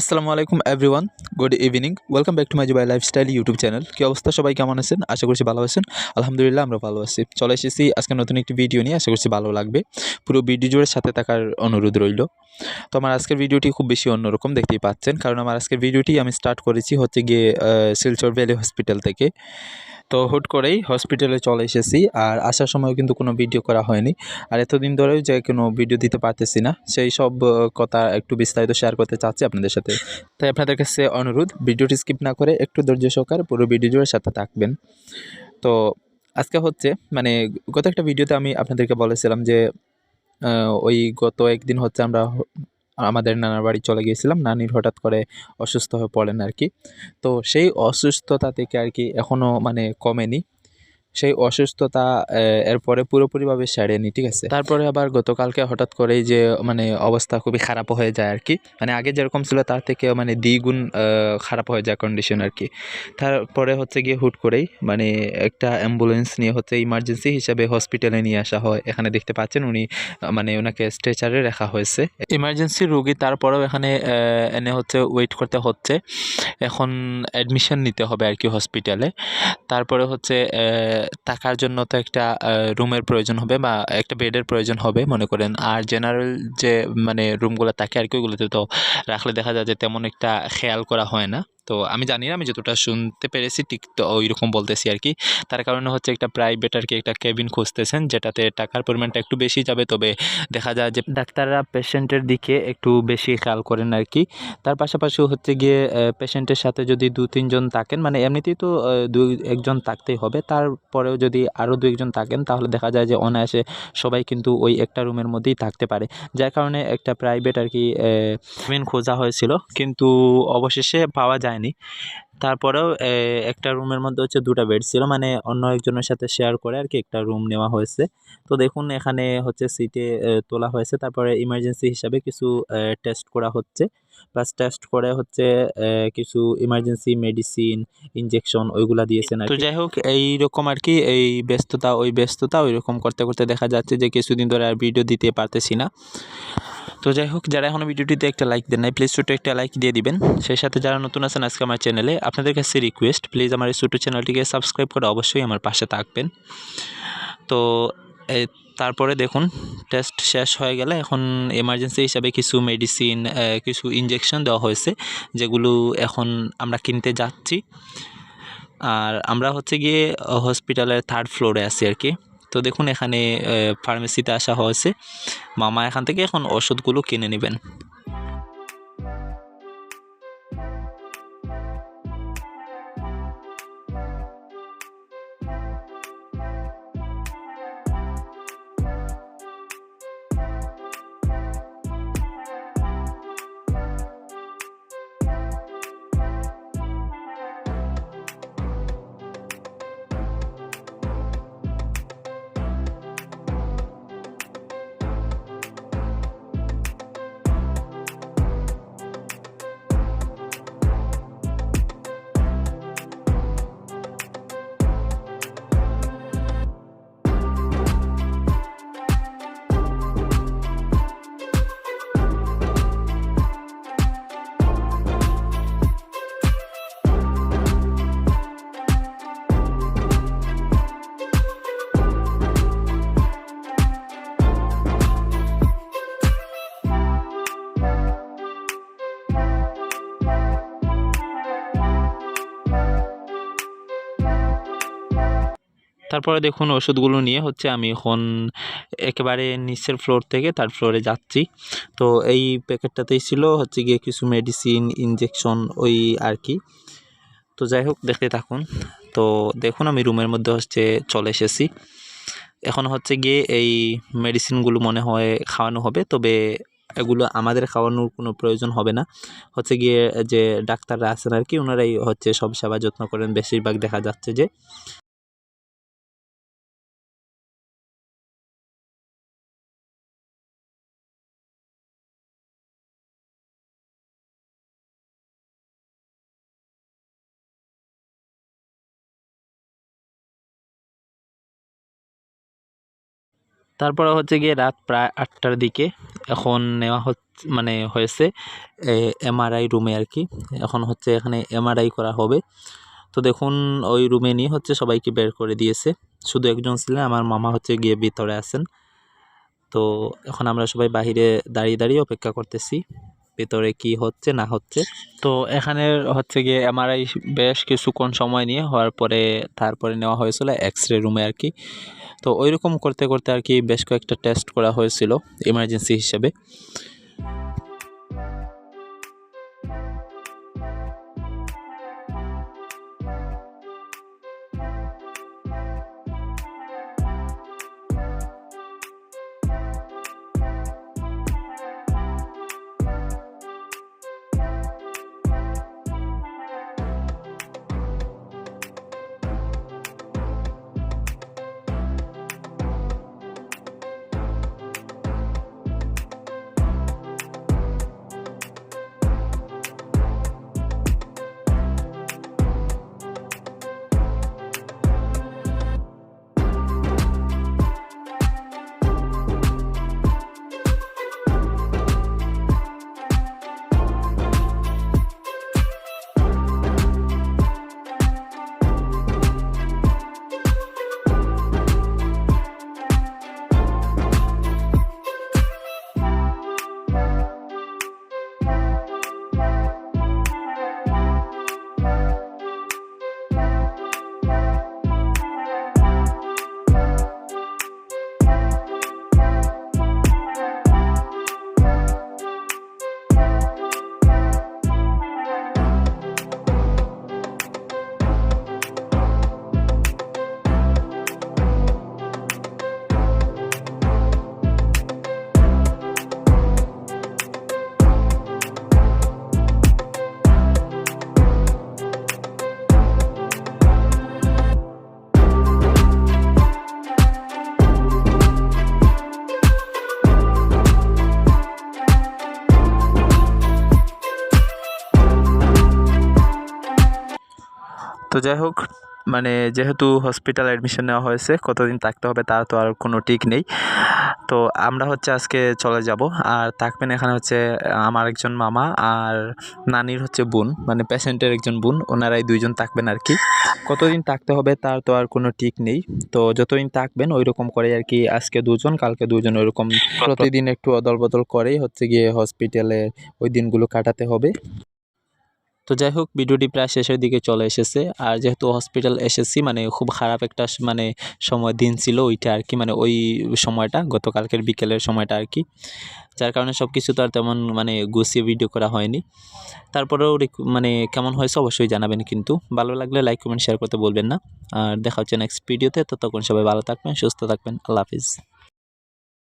আসসালামু আলাইকুম everyone good evening welcome back to my Jubai lifestyle YouTube channel কি অবস্থা? সবাই কেমন আছেন? আশা করছি ভালো আছেন। আলহামদুলিল্লাহ, আমরা ভালো আছি। চলে এসেছি আজকে নতুন একটি ভিডিও নিয়ে। আশা করছি ভালো লাগবে। পুরো ভিডিও জুড়ে সাথে থাকার অনুরোধ রইল। তো আমার আজকের ভিডিওটি খুব বেশি অন্যরকম, দেখতেই পাচ্ছেন। কারণ আমার আজকের ভিডিওটি আমি স্টার্ট করেছি হচ্ছে গিয়ে শিলচর ভ্যালি হসপিটাল থেকে। তো হুট করেই হসপিটালে চলে এসেছি। আর আসার সময় কিন্তু কোনো ভিডিও করা হয়নি। আর এতদিন ধরেও যে কোনো ভিডিও দিতে পারতেছি না। সেই সব কথা একটু বিস্তারিত শেয়ার করতে চাচ্ছি আপনাদের সাথে। তাই আপনাদের কাছে অনুরোধ, ভিডিওটি স্কিপ না করে একটু ধৈর্য সহকারে পুরো ভিডিও জুড়ে সাথে থাকবেন। তো আজকে হচ্ছে মানে গত একটা ভিডিওতে আমি আপনাদেরকে বলেছিলাম যে ওই গত একদিন হচ্ছে আমরা আমাদের নানার বাড়ি চলে গিয়েছিলাম। নানির হঠাৎ করে অসুস্থ হয়ে পড়েন আর কি তো সেই অসুস্থতা থেকে আর কি এখনও মানে কমেনি। সেই অসুস্থতা এরপরে পুরোপুরিভাবে সারেনি, ঠিক আছে? তারপরে আবার গতকালকে হঠাৎ করেই যে মানে অবস্থা খুবই খারাপ হয়ে যায় আর কি। মানে আগে যেরকম ছিল তার থেকে মানে দ্বিগুণ খারাপ হয়ে যায় কন্ডিশন আর কি। তারপরে হচ্ছে গিয়ে হুট করেই মানে একটা অ্যাম্বুলেন্স নিয়ে হচ্ছে ইমার্জেন্সি হিসাবে হসপিটালে নিয়ে আসা হয়। এখানে দেখতে পাচ্ছেন উনি মানে ওনাকে স্ট্রেচারে রাখা হয়েছে। ইমার্জেন্সি রুগী তারপরেও এখানে এনে হচ্ছে ওয়েট করতে হচ্ছে। এখন অ্যাডমিশন নিতে হবে আর কি হসপিটালে তারপরে হচ্ছে থাকার জন্য তো একটা রুমের প্রয়োজন হবে বা একটা বেডের প্রয়োজন হবে, মনে করেন। আর জেনারেল যে মানে রুমগুলো থাকে আর কি, ওগুলোতে তো রাখলে দেখা যায় যে তেমন একটা খেয়াল করা হয় না। তো আমি জানি না, আমি যতটা শুনতে পেরেছি ঠিক তো ওই রকম বলতেছি আর কি। তার কারণে হচ্ছে একটা প্রাইভেট আর কি একটা কেবিন খুঁজতেছেন, যেটাতে টাকার পরিমাণটা একটু বেশি যাবে। তবে দেখা যায় যে ডাক্তাররা পেশেন্টের দিকে একটু বেশি খেয়াল করেন আর কি। তার পাশাপাশি হচ্ছে গিয়ে পেশেন্টের সাথে যদি দু তিনজন থাকেন মানে এমনিতেই তো দুই একজন থাকতেই হবে। তারপরেও যদি আরও দু, একজন থাকেন, তাহলে দেখা যায় যে অনায়াসে সবাই কিন্তু ওই একটা রুমের মধ্যেই থাকতে পারে। যার কারণে একটা প্রাইভেট আর কি রুম খোঁজা হয়েছিল। কিন্তু অবশেষে পাওয়া যায়নি। তারপরেও একটা রুমের মধ্যে হচ্ছে দুটা বেড ছিল। মানে অন্য একজনের সাথে শেয়ার করে আর কি একটা রুম নেওয়া হয়েছে। তো দেখুন এখানে হচ্ছে সিটে তোলা হয়েছে। তারপরে ইমার্জেন্সি হিসাবে কিছু টেস্ট করা হচ্ছে। প্লাস টেস্ট করে হচ্ছে কিছু ইমার্জেন্সি মেডিসিন ইনজেকশন ওইগুলা দিয়েছেন তো যাই হোক এই রকম আর কি এই ব্যস্ততা ওই ব্যস্ততা ওই রকম করতে করতে দেখা যাচ্ছে যে কিছুদিন ধরে আর ভিডিও দিতে পারতেছি না। তো যাই হোক, যারা এখনও ভিডিওটিতে একটা লাইক দেন নাই প্লিজ ছোটো একটা লাইক দিয়ে দিবেন। সেই সাথে যারা নতুন আছেন আজকে আমার চ্যানেলে আপনাদের কাছে রিকোয়েস্ট প্লিজ আমার এই ছোটো চ্যানেলটিকে সাবস্ক্রাইব করে অবশ্যই আমার পাশে থাকবেন। তো তারপরে দেখুন টেস্ট শেষ হয়ে গেলে এখন এমার্জেন্সি হিসাবে কিছু মেডিসিন কিছু ইনজেকশন দেওয়া হয়েছে, যেগুলো এখন আমরা কিনতে যাচ্ছি। আর আমরা হচ্ছে গিয়ে হসপিটালের থার্ড ফ্লোরে আছি আর কি। তো দেখুন এখানে ফার্মেসিতে আসা হয়েছে। মামা এখান থেকে এখন ওষুধগুলো কিনে নেবেন। তারপরে দেখুন ওষুধগুলো নিয়ে হচ্ছে আমি এখন একেবারে নিচের ফ্লোর থেকে তার ফ্লোরে যাচ্ছি। তো এই প্যাকেটটাতেই ছিল হচ্ছে গিয়ে কিছু মেডিসিন ইনজেকশন ওই আর কি। তো যাই হোক, দেখতে থাকুন। তো দেখুন আমি রুমের মধ্যে হচ্ছে চলে এসেছি। এখন হচ্ছে গিয়ে এই মেডিসিনগুলো মনে হয় খাওয়ানো হবে, তবে এগুলো আমাদের খাওয়ানোর কোনো প্রয়োজন হবে না। হচ্ছে গিয়ে যে ডাক্তাররা আছেন আর কি, ওনারাই হচ্ছে সব সেবা যত্ন করেন, বেশিরভাগ দেখা যাচ্ছে যে। তারপরে হচ্ছে গিয়ে রাত প্রায় আটটার দিকে এখন নেওয়া হচ্ছে মানে হয়েছে এমআরআই রুমে আর কি। এখন হচ্ছে এখানে এমআরআই করা হবে। তো দেখুন, ওই রুমে নিয়ে হচ্ছে সবাইকে বের করে দিয়েছে। শুধু একজন ছিলেন, আমার মামা হচ্ছে গিয়ে ভিতরে আছেন। তো এখন আমরা সবাই বাহিরে দাঁড়িয়ে দাঁড়িয়ে অপেক্ষা করতেছি, ভিতরে কি হচ্ছে, না হচ্ছে। তো এখানে হচ্ছে গিয়ে এমআরআই বেশ কিছুক্ষণ সময় নিয়ে হওয়ার পরে তারপরে নেওয়া হয়েছিল এক্স রে রুমে আর কি। তো ওইরকম করতে করতে আর কি বেশ কয়েকটা টেস্ট করা হয়েছিল ইমার্জেন্সি হিসেবে। তো যাই হোক মানে যেহেতু হসপিটাল অ্যাডমিশন নেওয়া হয়েছে কতদিন থাকতে হবে তার তো আর কোনো ঠিক নেই। তো আমরা হচ্ছে আজকে চলে যাব। আর থাকবেন এখানে হচ্ছে আমার একজন মামা আর নানির হচ্ছে বোন মানে পেশেন্টের একজন বোন ওনারাই দুইজন থাকবেন আর কি। কতদিন থাকতে হবে তার তো আর কোনো ঠিক নেই। তো যতদিন থাকবেন ওই রকম করে আর কি আজকে দুজন কালকে দুজন ওইরকম প্রতিদিন একটু অদল বদল করেই হচ্ছে গিয়ে হসপিটালে ওই দিনগুলো কাটাতে হবে। তো যাই হোক, ভিডিওটি প্রায় শেষের দিকে চলে এসেছে। আর যেহেতু হসপিটাল এসেছি মানে খুব খারাপ একটা মানে সময়, দিন ছিল ওইটা আর কি মানে ওই সময়টা, গতকালকের বিকেলের সময়টা আর কি। যার কারণে সব কিছু তো আর তেমন মানে গুছিয়ে ভিডিও করা হয়নি। তারপরেও মানে কেমন হয়েছে অবশ্যই জানাবেন কিন্তু। ভালো লাগলে লাইক কমেন্ট শেয়ার করতে বলবেন না। আর দেখা হচ্ছে নেক্সট ভিডিওতে ততক্ষণ সবাই ভালো থাকবেন, সুস্থ থাকবেন। আল্লাহ হাফিজ।